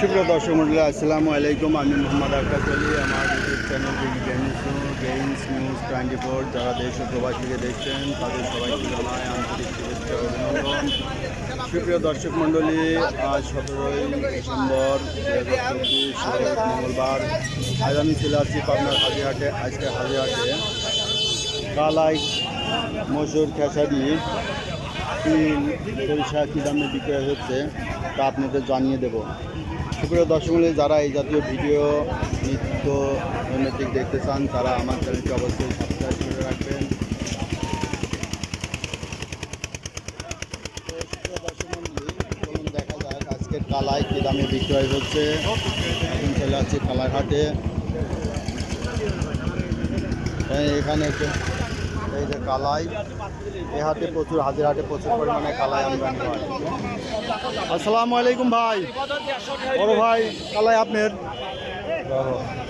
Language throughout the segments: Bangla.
সুপ্রিয় দর্শক মন্ডলী, আসসালামু আলাইকুম। আমি মোহাম্মদ আকাশ আলী। আমার YouTube channel games games news twenty four যারা দেশ ও প্রবাস থেকে দেখছেন, তাদের সবাইকে জানাই আন্তরিক শুভেচ্ছা অভিনন্দন। সুপ্রিয় দর্শক মণ্ডলী আজ সতেরোই ডিসেম্বর দু হাজার চব্বিশ মঙ্গলবার। আজ আমি চলে আসছি পাবনার হাজিহাটে আজকে হাজিহাটে কালাই, মসুর খেসারি, তিল, সরিষা কী দামে বিক্রয় হচ্ছে তা আপনাদের জানিয়ে দেব। সুপ্রিয় দর্শক মণ্ডলী যারা এই জাতীয় ভিডিও, নৃত্য নৈমিত্তিক দেখতে চান, তারা আমার চ্যানেলটি অবশ্যই সাবস্ক্রাইব করে রাখবেন। দেখা যাক আজকের কালাই কী দামে বিক্রয় হচ্ছে। এখন চলে আসছি কালাঘাটে এই এখানে এই যে কালাই এ হাটে প্রচুর হাজির হাটে প্রচুর পরিমাণে কালাই আমদানি হয়। আসসালামু আলাইকুম ভাই। বড় ভাই কালাই আপনার?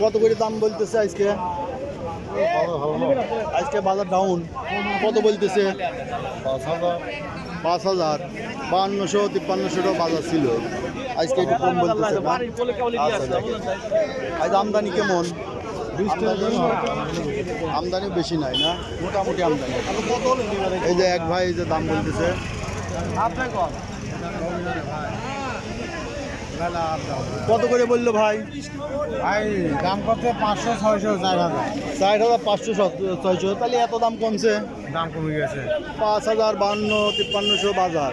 কত করে দাম বলতেছে আজকে? আজকে বাজার ডাউন কত বলতেছে? পাঁচ হাজার। বাহান্নশো তিপ্পান্নশো টাকা বাজার ছিল। আজকে একটু কম বলতেছে? আচ্ছা আজ আমদানি কেমন? আমদানি বেশি। নাই না? মোটামুটি আমদানি। এই যে এক ভাই এই যে দাম বলতেছে। কত করে বলল ভাই? ভাই দাম কত পাঁচশো ছয়শো চার হাজার। ষাট হাজার পাঁচশো ছয়শো। তাহলে এত দাম কমছে? দাম কমে গেছে। পাঁচ হাজার বান্ন তিপ্পান্নশো বাজার।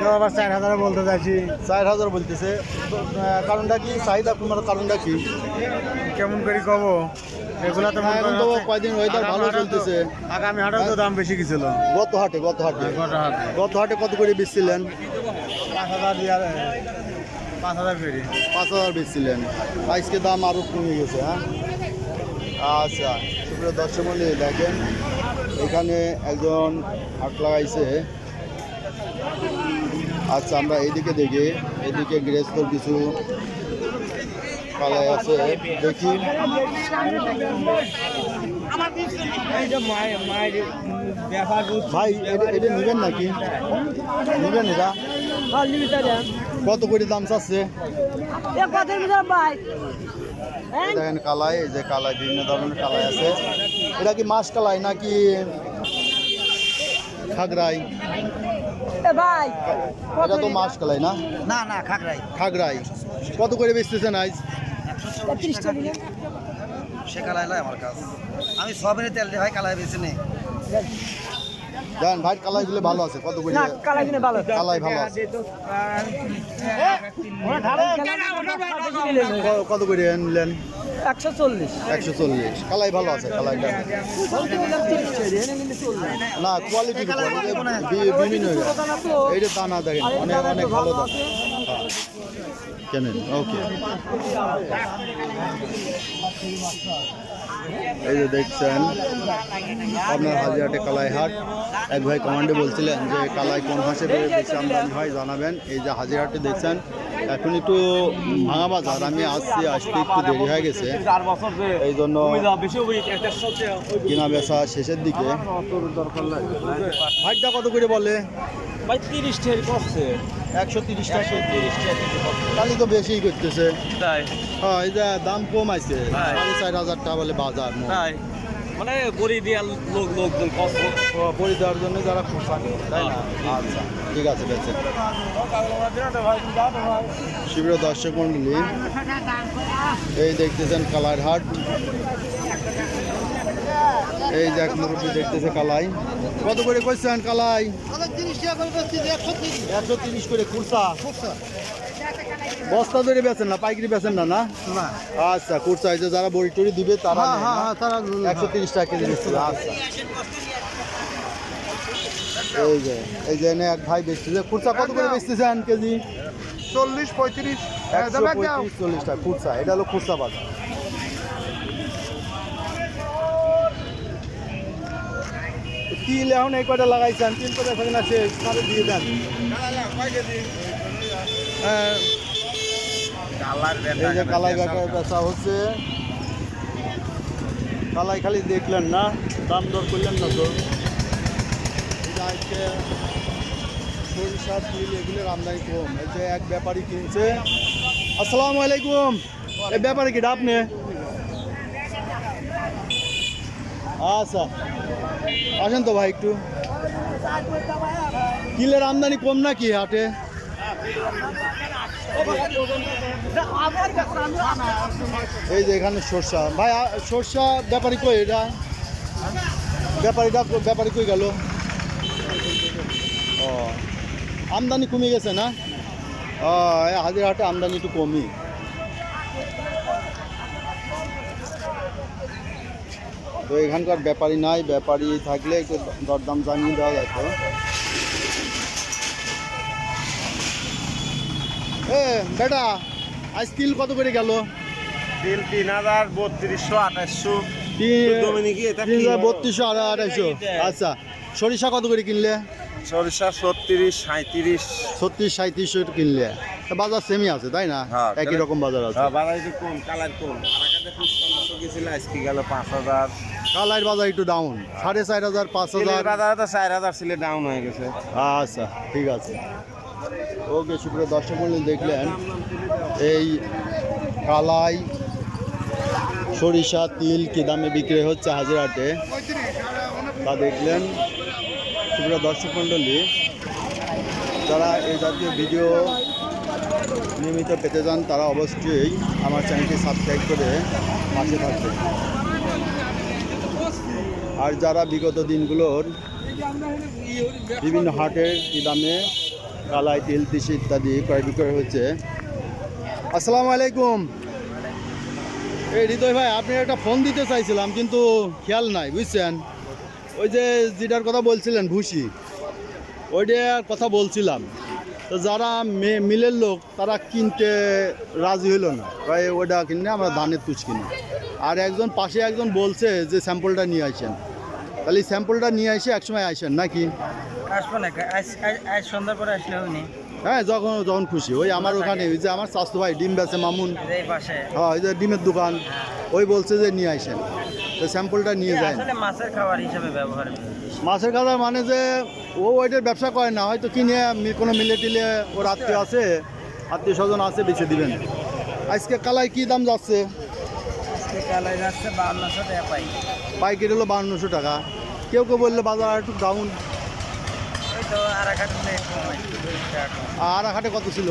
কেউ আবার চার হাজারে বলতে চাইছি। চার হাজার বলতেছে। কারণটা কি? চাহিদা কমার কারণটা কি? কেমন করে কব? এগুলা তো এখন তো কয়দিন ওয়েদার ভালো চলতেছে। আগামী তো দাম বেশি গেছিল। গত হাটে গত হাটে। গত হাটে। কত করে বেচছিলেন? পাঁচ হাজার পাঁচ হাজার করে। পাঁচ হাজার বেচছিলেন। আজকে দাম আরও কমে গেছে হ্যাঁ? আচ্ছা সুপ্রিয় দর্শক মন্ডলী দেখেন এখানে একজন হাট লাগাইছে। আচ্ছা আমরা এইদিকে দেখি। এদিকে গৃহস্থর কিছু পালাই আছে। দেখি। ভাই, এটা নেবেন নাকি? নেবেন এটা? কত করে দাম চাচ্ছে? দেখেন কালাই যে কালাই, বিভিন্ন ধরনের কালাই আছে। এটা কি মাছ কালাই নাকি খাগড়াই? ভাই। এটা তো মাছ কালাই না? না না খাগড়াই। খাগড়াই। কত করে বেচতেছেন আজ? সে কালাই লাই আমার কাজ। আমি সবের তেল দিয়ে ভাই কালাই বেছে নেই জান ভাই কালাই গুলো ভালো আছে। কত করে? না কালা ভালো কালাই ভালো আছে। কত করে নিলেন একশো চল্লিশ। কালাই ভালো আছে, কালাইটা। না কোয়ালিটি দেখেন, অনেক ভালো হ্যাঁ। ওকে। এই যে দেখছেন, আপনার হাজিরাটে কালাইহাট এক ভাই কমান্ডে বলছিলেন যে, কালাই কোন হাঁসে হয় জানাবেন। এই যে হাজিরাটে দেখছেন এখন একটু ভাঙা বাজার। আমি আসছি আসতে একটু দেরি হয়ে গেছে। এই জন্য কেনা বেচা শেষের দিকে। ভাইটা কত করে বলে? ভাই তিরিশ করছে একশো তিরিশ টাকা। তাহলে তো বেশি করতেছে। হ্যাঁ এই যে দাম কম আছে। হ্যাঁ। সাড়ে চার হাজার টাকা বলে বাজার। মানে গড়ি লোক লোকজন কষ্ট দেওয়ার জন্য যারা খোঁচানি তাই না? আচ্ছা। ঠিক আছে বেঁচে শিবির দর্শক মন্ডলী এই দেখতেছেন কালার হাট। এই যে এক মুরব্বী দেখতেছে কালাই। কত করে করছেন কালাই? একশো তিরিশ করে কুরসা বস্তা ধরে বেচেন না পাইকারি বেচেন না না? আচ্ছা কুরসা যারা বড়ি টড়ি দিবে তারা হ্যাঁ হ্যাঁ হ্যাঁ একশো তিরিশ টাকা কেজি আচ্ছা। এই যে এই যে এনে এক ভাই বেচতেছে। খুচরা কত করে বেচতেছেন কেজি? চল্লিশ পঁয়ত্রিশ। একশো পঁয়ত্রিশ চল্লিশ টাকা খুচরা এটা হলো খুচরা বাজার। তিল এখন এই কটা লাগাইছেন তিল কটা থাকে না? শেষ তাহলে দিয়ে দেন। হ্যাঁ, এই যে কালাই বেচা বেচা হচ্ছে। কালাই খালি দেখলেন না দাম দর করলেন না তো। আজকে সরিষা তিল এগুলোর আমদানি কম। এই যে এক ব্যাপারী কিনছে। আসসালামু আলাইকুম। এই ব্যাপারে কি আপনি আচ্ছা। আসেন তো ভাই একটু। তিলের আমদানি কম নাকি হাটে? এই যে এখানে সর্ষা। ভাই সর্ষা ব্যাপারী কই এটা? ব্যাপারীটা ব্যাপারী কই গেল ও আমদানি কমে গেছে না? হাজিরহাটে আমদানি একটু কমই। তো এখানকার ব্যাপারী নাই ব্যাপারী থাকলে একটু দরদাম জানিয়ে দেওয়া যেত এ বেটা আজ তিল কত করে গেল? তিল তিন হাজার বত্রিশশো আঠাশশো। তিন হাজার বত্রিশশো আড়াইশো আচ্ছা সরিষা কত করে কিনলে? সরিষা ছত্রিশ সাঁত্রিশ ছত্রিশ সাঁত্রিশশো কিনলে। তা বাজার সেমই আছে তাই না? হ্যাঁ, একই রকম বাজার আছে। বাজার একটু কম কালার কম। আরাকাতে গেছিল আজকে গেল পাঁচ হাজার। বাজার একটু ডাউন সাড়ে চার হাজার পাঁচ হাজার। তেলের বাজারে তো চার হাজার ছিল ডাউন হয়ে গেছে। আচ্ছা ঠিক আছে। ওকে সুপ্রিয় দর্শক মন্ডলী দেখলেন। এই কালাই সরিষা তিল কি দামে বিক্রি হচ্ছে হাজিরাটে তা দেখলেন। সুপ্রিয় দর্শক মন্ডলী যারা এই জাতীয় ভিডিও নিয়মিত পেতে চান, তারা অবশ্যই আমার চ্যানেলটি সাবস্ক্রাইব করে পাশে থাকবেন। আর যারা বিগত দিনগুলোর বিভিন্ন হাটের কি দামে কালাই, তিল, তিসি ইত্যাদি ক্রয় বিক্রয় হচ্ছে আসসালামু আলাইকুম। এই হৃদয় ভাই, আপনি একটা ফোন দিতে চাইছিলাম, কিন্তু খেয়াল নাই, বুঝছেন? ওই যে যেটার কথা বলছিলেন ভুসি ওইটার কথা বলছিলাম। তো যারা মিলের লোক তারা কিনতে রাজি হইল না। ভাই ওইটা কিনে আমরা ধানের তুষ কিনি। আর একজন পাশে একজন বলছে যে স্যাম্পলটা নিয়ে আসেন তাহলে স্যাম্পলটা নিয়ে এসে একসময় আসেন নাকি? আসব না আজ আজ সন্ধ্যার পরে আসলে হয়নি। হ্যাঁ যখন যখন খুশি। ওই আমার ওখানে ওই যে আমার স্বাস্থ্য ভাই ডিম বেছে মামুন। হ্যাঁ ওই যে ডিমের দোকান। ওই বলছে যে নিয়ে আসেন স্যাম্পলটা নিয়ে যায় আসলে মাছের খাবার হিসেবে ব্যবহার মাছের কাজা মানে যে ও ওইটার ব্যবসা করে না হয়তো কিনে কোনো মিলে টিলে ওর আত্মীয় আছে আত্মীয় স্বজন আছে বেছে দিবেন। আজকে কালাই কি দাম যাচ্ছে? কালাই যাচ্ছে বাউন্নশো টাকা পাই পাইকারি হলো বাহান্নশো টাকা। কেউ কেউ বললে বাজার একটু ডাউন আর হাটে কত ছিল?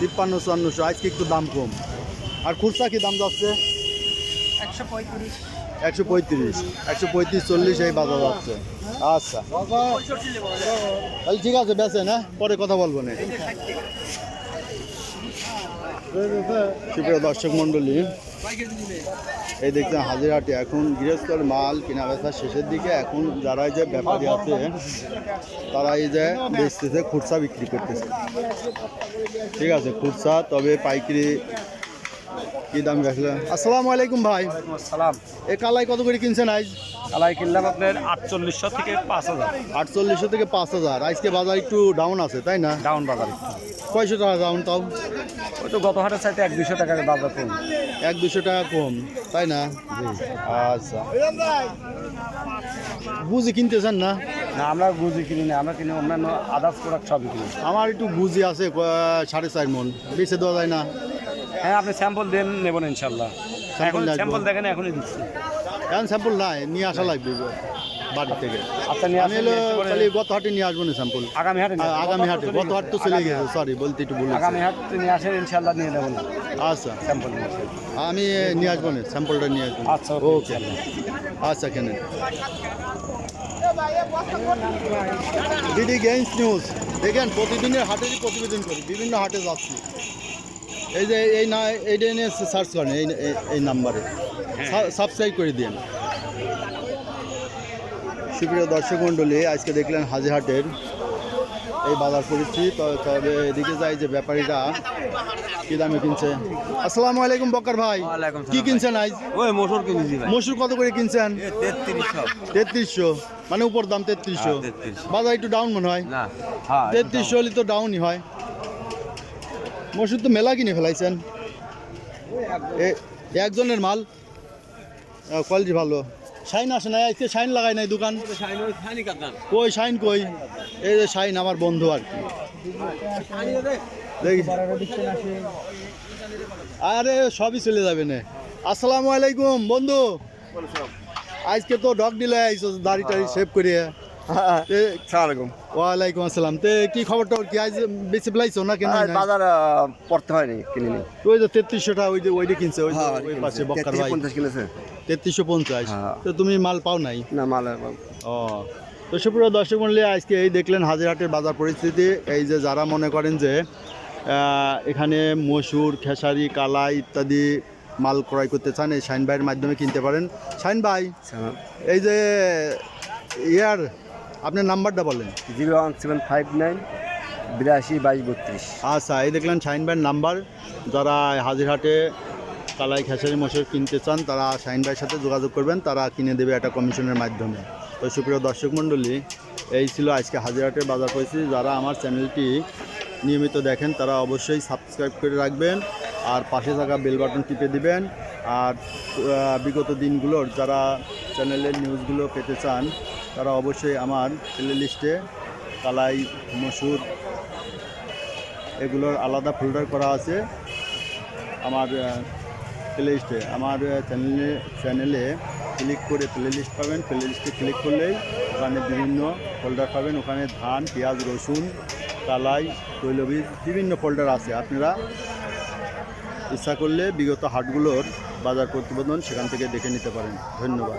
তিপ্পান্ন চুয়ান্নশো। আজকে একটু দাম কম। আর খুচরা কি দাম যাচ্ছে? একশো পঁয়ত্রিশ। একশো পঁয়ত্রিশ, একশো চল্লিশ এই বাজার যাচ্ছে। আচ্ছা। তাহলে ঠিক আছে বেছেন হ্যাঁ? পরে কথা বলব না। দর্শক মণ্ডলী, এই দেখছেন হাজিরহাটে এখন গৃহস্থর মাল কেনা বেচা শেষের দিকে। এখন যারা যে ব্যাপারী আছে, তারা এই যে বেচতেছে, খুচরা বিক্রি করতেছে। ঠিক আছে, খুচরা, তবে পাইকারি কি দাম রাখলেন আসসালামু আলাইকুম ভাই। সালাম এ কালাই কত করে কিনছেন আজ? কালাই কিনলাম আপনার আটচল্লিশশো থেকে পাঁচ হাজার। আটচল্লিশশো থেকে পাঁচ হাজার। আজকে বাজার একটু ডাউন আছে তাই না? ডাউন বাজার কয়শো টাকা ডাউন তাও। ওই তো গত হাটের চাইতে এক দুশো টাকার বাজার কম। এক দুশো টাকা কম তাই না? আচ্ছা। বুঝি কিনতেছেন না? না আমরা গুজি কিনি না আমরা কিনি অন্যান্য আদার্স প্রোডাক্ট সবই কিনি। আমার একটু বুঝি আছে সাড়ে চার মন। বেছে দেওয়া যায় না। হ্যাঁ আপনি স্যাম্পল দেন নেবেন ইনশাল্লাহ। এখন স্যাম্পল দেখেন এখনই দিচ্ছি। এখন স্যাম্পল নাই নিয়ে আসা লাগবে বাড়ি থেকে। আচ্ছা নিয়ে আমি হলো খালি গত হাটে নিয়ে আসব না স্যাম্পল আগামী হাটে আগামী হাটে গত হাট তো চলে গেছে সরি বলতে একটু বলে আগামী হাটে নিয়ে আসেন ইনশাল্লাহ নিয়ে নেবেন আচ্ছা। স্যাম্পল আমি নিয়ে আসব না স্যাম্পলটা নিয়ে আসব। আচ্ছা, ওকে, ওকে আচ্ছা কেন ডিডি গেমস নিউজ দেখেন প্রতিদিনের হাটেরই প্রতিবেদন করি বিভিন্ন হাটে যাচ্ছি। এই যে এই না এইটা নিয়ে সার্চ করেন এই এই- নাম্বারে। সাবস্ক্রাইব করে দিন সুপ্রিয় দর্শক মণ্ডলী আজকে দেখলেন হাজিরহাটের এই বাজার পরিস্থিতি। তবে এদিকে যাই যে ব্যাপারীরা কি দামে কিনছে। আসসালামু আলাইকুম বক্কর ভাই। কি কিনছেন আজ? ওই মোটর কিনেছি ভাই। মসুর কত করে কিনছেন? তেত্রিশশো। তেত্রিশশো। মানে উপর দাম তেত্রিশশো। হ্যাঁ, 3300 বাজার একটু ডাউন মনে হয়। না হ্যাঁ তেত্রিশশো হলে তো ডাউনই হয়। মসুর তো মেলা কিনে ফেলাইছেন। একজনের মাল। কোয়ালিটি ভালো। শাইন আসে নাই, আজকে শাইন লাগাই নাই দোকান। কই, শাইন কই? এই যে শাইন আমার বন্ধু আর কি। আরে, সবই চলে যাবে না। আসসালামু আলাইকুম, বন্ধু। আজকে তো ডগ দিলে আইছো, দাড়ি টাড়ি সেভ করিয়ে। সালামালাইকুম। ওয়ালাইকুম আসসালাম। তে কি খবর টবর কি আজ বেশি না কেন বাজার পড়তে হয়নি কিনিনি। ওই যে তেত্রিশশোটা ওই যে ওইটা কিনছে ওই হ্যাঁ, ওই পাশে বক্কার ভাই। পঞ্চাশ কিনেছে। তেত্রিশশো পঞ্চাশ। হ্যাঁ। তো তুমি মাল পাও নাই? না মাল ও। তো সুপ্রিয় দর্শক মন্ডলী আজকে এই দেখলেন হাজিরহাটের বাজার পরিস্থিতি। এই যে যারা মনে করেন যে এখানে মসুর খেসারি কালাই ইত্যাদি মাল ক্রয় করতে চান এই শাইন ভাইয়ের মাধ্যমে কিনতে পারেন। শাইন ভাই এই যে ইয়ার আপনার নাম্বারটা বলেন। Zero one seven five nine বিরাশি বাইশ বত্রিশ। আচ্ছা এই দেখলেন শাইন ভাইয়ের নাম্বার। যারা হাজিরহাটে কালাই খেসারি মসুর কিনতে চান তারা শাইন ভাইয়ের সাথে যোগাযোগ করবেন তারা কিনে দেবে একটা কমিশনের মাধ্যমে। তো সুপ্রিয় দর্শক মণ্ডলী এই ছিল আজকে হাজিরহাটের বাজার পরিস্থিতি। যারা আমার চ্যানেলটি নিয়মিত দেখেন তারা অবশ্যই সাবস্ক্রাইব করে রাখবেন আর পাশে থাকা বেল বাটন টিপে দিবেন। আর বিগত দিনগুলোর যারা চ্যানেলের নিউজগুলো পেতে চান তারা অবশ্যই আমার প্লে লিস্টে কালাই, মসুর এগুলোর আলাদা ফোল্ডার করা আছে আমার প্লে লিস্টে। আমার চ্যানেলে চ্যানেলে ক্লিক করে প্লে লিস্ট পাবেন। প্লে লিস্টে ক্লিক করলেই ওখানে বিভিন্ন ফোল্ডার পাবেন। ওখানে ধান, পেঁয়াজ, রসুন, কালাই, তৈলবীজ বিভিন্ন ফোল্ডার আছে। আপনারা ইচ্ছা করলে বিগত হাটগুলোর বাজার প্রতিবেদন সেখান থেকে দেখে নিতে পারেন। ধন্যবাদ।